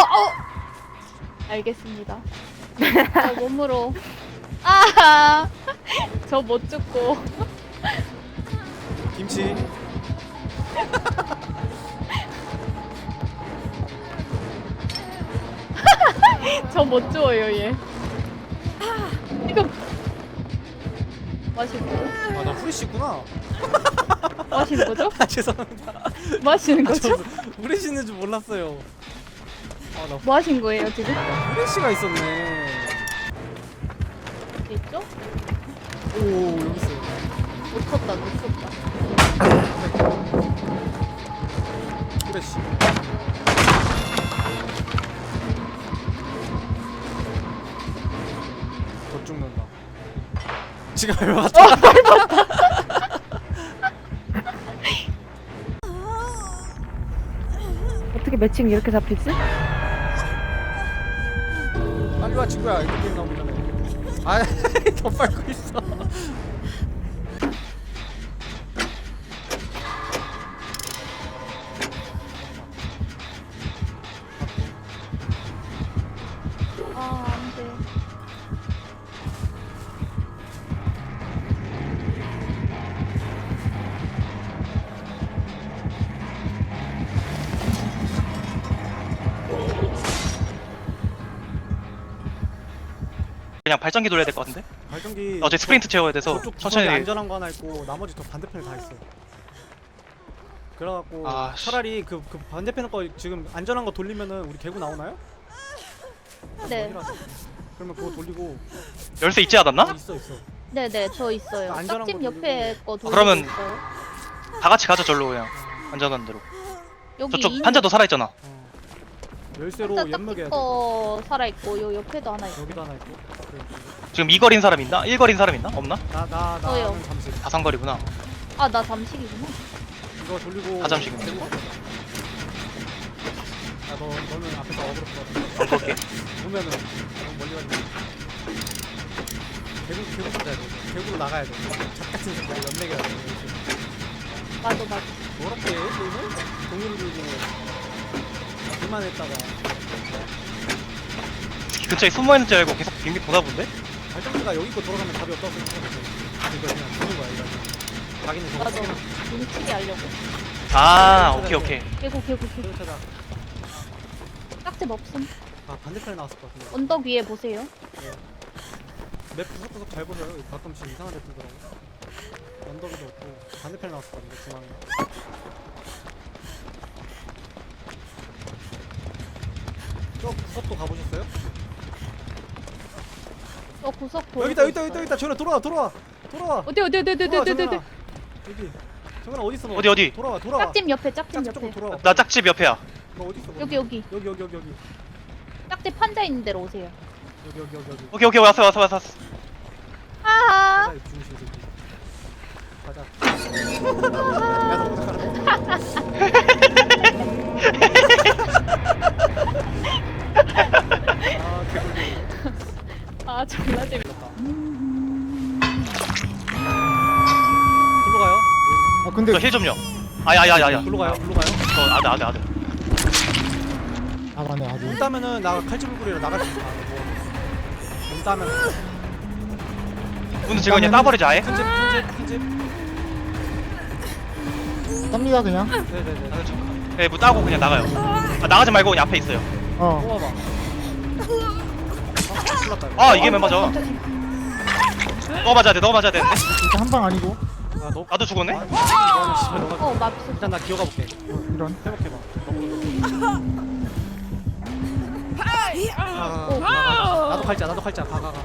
어! 알겠습니다. 저 몸으로. 아! 저 못 죽고. 김치. 저못 주워요, 얘. 이거. 거죠? 아나 후레쉬 있구나. 마시는 거죠? 아 죄송합니다. 마시는 아, 거죠? 저 후레쉬 있는 줄 몰랐어요. 아나 뭐 하신 거예요, 지금? 후레쉬가 있었네. 있죠? 오 여기 있어요. 놓쳤다, 놓쳤다. 후레쉬. 더 죽는다. 지금 밟았다. 어떻게 매칭 이렇게 잡히지? 친구야 이렇게 게임 나오기 전에. 아더 밟고 있어. 그냥 발전기 돌려야 될 것 같은데? 발전기. 어제 스프린트 채워야 돼서 저쪽 천천히 안전한 거 하나 있고 나머지 더 반대편에 다 있어. 그래갖고 아, 씨. 차라리 그, 그 반대편 거 지금 안전한 거 돌리면은 우리 개구 나오나요? 네. 확인하세요. 그러면 그거 돌리고 열쇠 있지 않았나? 있어 있어. 네 네, 저 있어요. 안전한 짝집 거 옆에 거 돌리고 그러면- 있어요. 다 같이 가자 절로 그냥 안전한 대로 여기 저쪽 인- 판자도 살아있잖아 어. 열쇠로 연막해야 돼. 거 살아있고, 요 옆에도 하나 있고. 여기도 하나 있고. 지금 이 거리인 사람 있나? 1거리인 사람 있나? 없나? 나나 저요. 나는 잠시 다산거리구나 아, 나 잠식이구나. 이거 돌리고. 다 잠식이네. 개구 갈게. 야, 너 너는 앞에서 어그로 끌어. 안 걸게 보면은 너무 멀리 가지. 개구 개구 찾아야 돼. 개구로 나가야 돼. 작 같은 생각 연맥해야 돼. 맞아, 맞아. 뭐랍게 게임을 동료를 들고 그만 했다가 근처에 숨어있는 줄 알고 계속 빙빙 보다 본데? 발전기가 여기 거 돌아가면 답이 없다고 생각했어. 이거 그냥 주는 거야 이거. 자기는 저거 맞아. 뭉치게 하려고. 아 오케이 오케이 개구, 개구, 개구. 찾아. 짝집 없음. 아 반대편에 나왔을 것 같은데. 언덕 위에 보세요. 맵 구석구석 잘 보세요. 여기 가끔씩 이상한 데 뜨더라고. 언덕에도 없고 반대편에 나왔을 것 같은데 중앙에. 저 구석도 가보셨어요? 저 구석 여기다 여기다 여기다 여기다 전화 돌아와 돌아와 돌아와. 어디, 어디, 어디, 어디, 어디, 어디, 어디. 정현아. 여기. 정현아 어디 있어 너? 어디, 어디? 돌아와 돌아와. 짝집 옆에, 짝집 짝집 옆에. 쪽으로 돌아와. 나 짝집 옆에야 너 어디 있어? 너? 여기, 여기. 여기 여기 여기 여기 짝집 판자 있는 데로 오세요. 여기 여기 여기 여기. 오케이 오케이 왔어 왔어 왔어 왔어. 아하. 가자 이 중심 새끼. 가자. 야 너 어디 가라. 아 개꿀. 아, 졸라 재밌다. 불러 가요. 아 근데 저힐 좀요 아야야야야 불러 가요. 불러 가요. 저 아들 아들 아들 아 맞네 아주 문 따면은 나 칼집불구리로 나갈 수 있어. 문 따면 문은 지금 그냥 따버리자 아예 큰집 큰집 큰집. 쌉니다 그냥 네네네. 네, 문 따고 그냥 나가요 아, 나가지 말고 그냥 앞에 있어요 어 뽑아봐. 아, 큰일 났다. 이거. 아 이게 맨 맞아 너 맞아야 돼너 맞아야 되는데 진짜 한방 아니고 아, 너 나도 죽었네 아, 씨발 너가 어, 맙소. 일단 나 기어가 볼게. 어, 이런 회복해봐. 아. 나도 칼자, 나도 칼자, 가, 가, 가.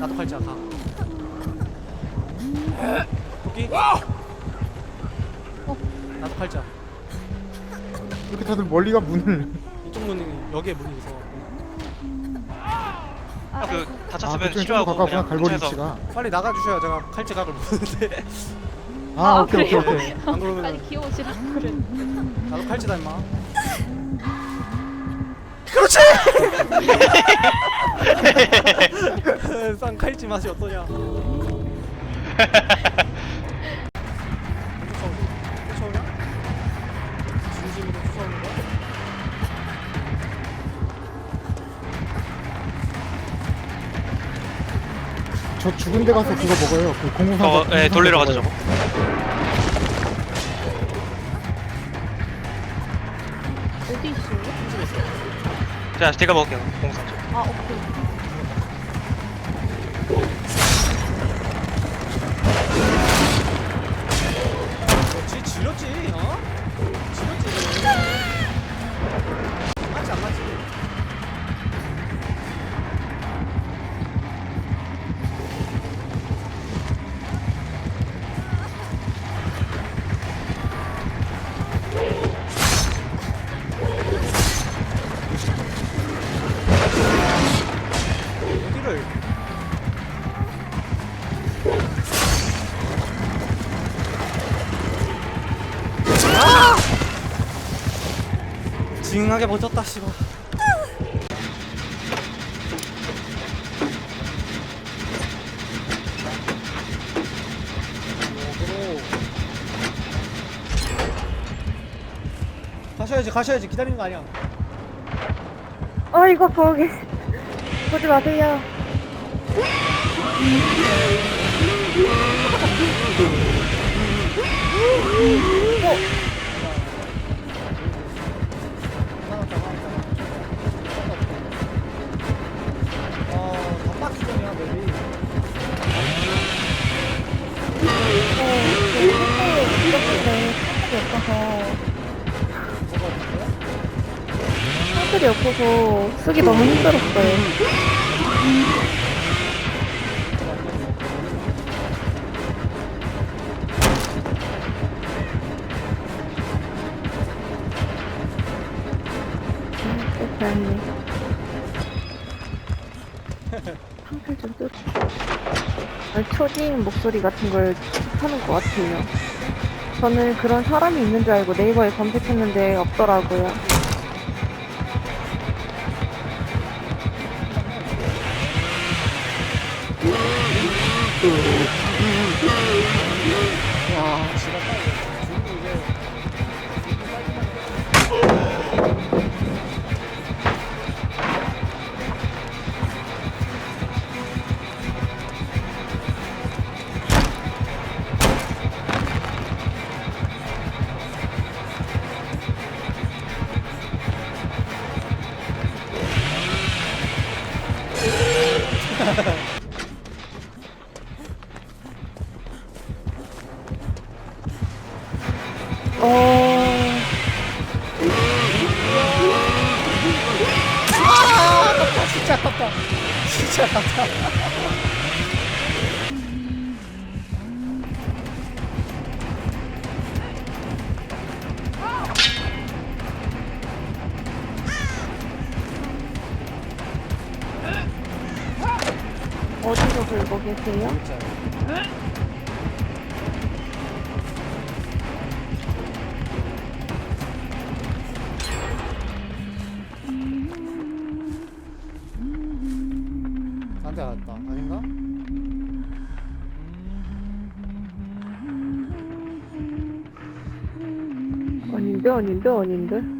나도 칼자, 가. 여기. 나도 칼자. 이렇게 다들 멀리가 문을 문이 여기에 문이 있어. 아, 그아 다쳤으면 좀 치료하고 가까구나 그냥 갈고리 근처에서 위치가 빨리 나가 주셔야 제가 칼제 각을 보는데. 아, 아, 오케이 오케이 그래요? 오케이 안 그러면 아니, 귀여우시라 그래. 나도 칼제다 임마. 그렇지. 쌍 칼지 맛이 어떠냐? 저 죽은 데 가서 그거 먹어요. 그 공공상. 저거 예 돌리러 가자 저거 어디 있어요? 자 제가 먹을게요 공상 쪽아 오케이. 징하게 버텼다 씨발. 가셔야지 가셔야지 기다리는 거 아니야 어 이거 보기 보지 마세요. 없어서 쓰기 너무 힘들었어요. 아, 초딩 목소리 같은 걸 하는 것 같아요. 저는 그런 사람이 있는 줄 알고 네이버에 검색했는데 없더라고요. 진짜 딴데 갔다 아닌가? 아닌데 아닌데 아닌데?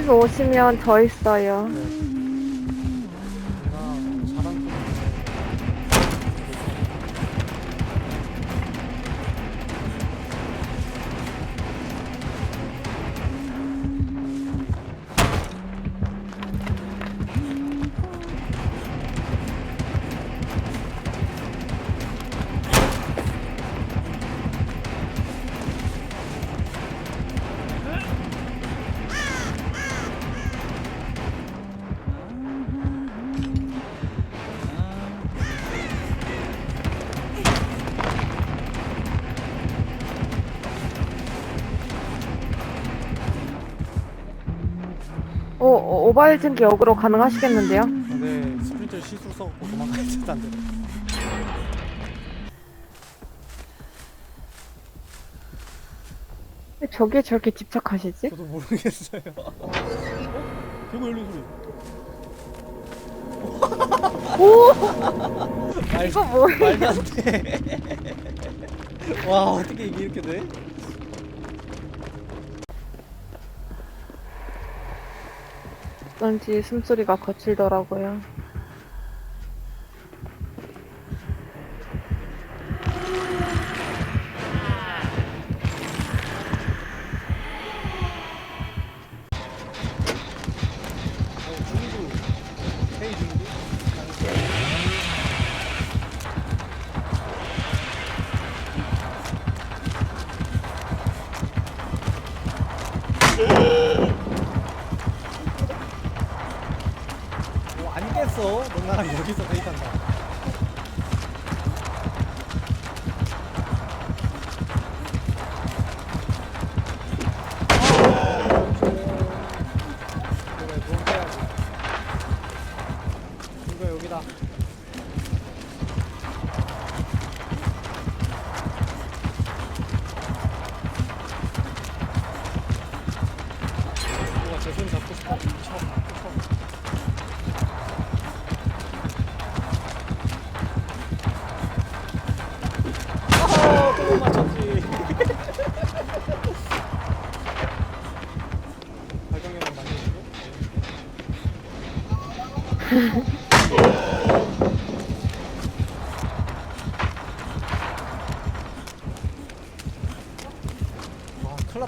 큰집 오시면 저 있어요 네. 오바일 증기 역으로 가능하시겠는데요? 근데 스프린트를 실수로 써갖고 도망가야 된다는데 저게 저렇게 집착하시지? 저도 모르겠어요. 어? 대구 열린 소리. 오! 말, 이거 뭐예요? 말도 안 돼. 와 어떻게 이게 이렇게 돼? 어쩐지 숨소리가 거칠더라고요. 안 깼어. 너 나랑 여기서 데이트한다.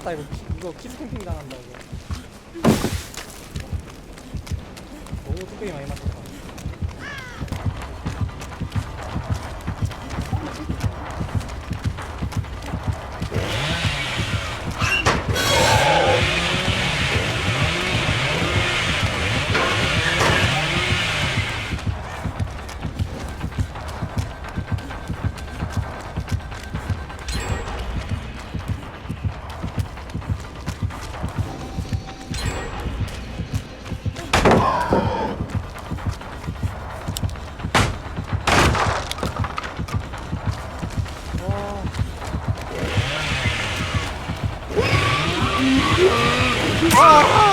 났다. 이거, 키- 이거 키스 캠핑 당한다, 이거. 너무 뚝배기 많이 맞췄다. Oh!